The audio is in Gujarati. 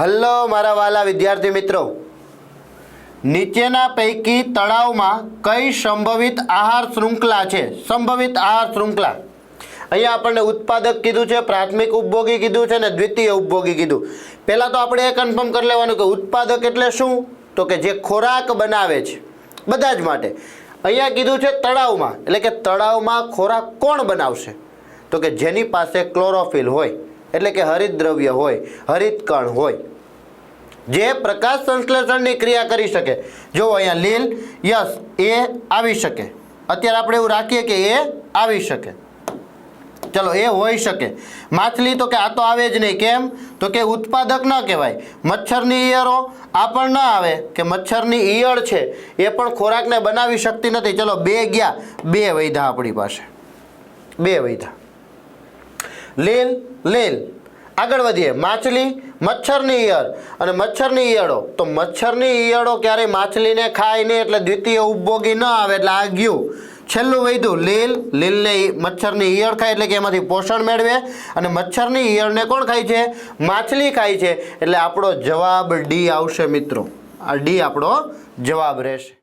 હલ્લો મારા વાલા વિદ્યાર્થી મિત્રો. નીચેના પૈકી તળાવમાં કઈ સંભવિત આહાર શૃંખલા છે? સંભવિત આહાર શૃંખલા. અહીંયા આપણને ઉત્પાદક કીધું છે, પ્રાથમિક ઉપભોગી કીધું છે ને દ્વિતીય ઉપભોગી કીધું. પહેલાં તો આપણે એ કન્ફર્મ કરી લેવાનું કે ઉત્પાદક એટલે શું? તો કે જે ખોરાક બનાવે છે. બધા જ માટે. અહીંયા કીધું છે તળાવમાં. એટલે કે તળાવમાં ખોરાક કોણ બનાવશે? તો કે જેની પાસે ક્લોરોફિલ હોય. એટલે કે હરિતદ્રવ્ય હોય, હરિતકણ હોય, જે પ્રકાશ સંશ્લેષણની ક્રિયા કરી શકે. જો અહીંયા લીલ, યસ, એ આવી શકે. અત્યારે આપણે એવું રાખીએ કે એ આવી શકે. ચલો, એ હોઈ શકે. માછલી તો કે આ તો આવે જ નહીં. કેમ? તો કે ઉત્પાદક ન કહેવાય. મચ્છરની ઈયળો આ પણ ન આવે કે મચ્છરની ઈયળ છે. એ પણ ખોરાકને બનાવી શકતી નથી. ચલો, બે ગયા. બે વૈધા આપણી પાસે. બે વૈધા. લીલ લીલ. આગળ વધીએ. માછલી, મચ્છરની ઈયળ. અને મચ્છરની ઈયળો. તો મચ્છરની ઈયળો ક્યારેય માછલીને ખાય નહીં એટલે દ્વિતીય ઉપભોગી ન આવે એટલે આ ગયું છેલ્લું વૈધું લીલ, લીલને મચ્છરની ઈયળ ખાય એટલે કે એમાંથી પોષણ મેળવે. અને મચ્છરની ઈયળને કોણ ખાય છે? માછલી ખાય છે. એટલે આપણો જવાબ ડી આવશે મિત્રો. આ ડી આપણો જવાબ રહેશે.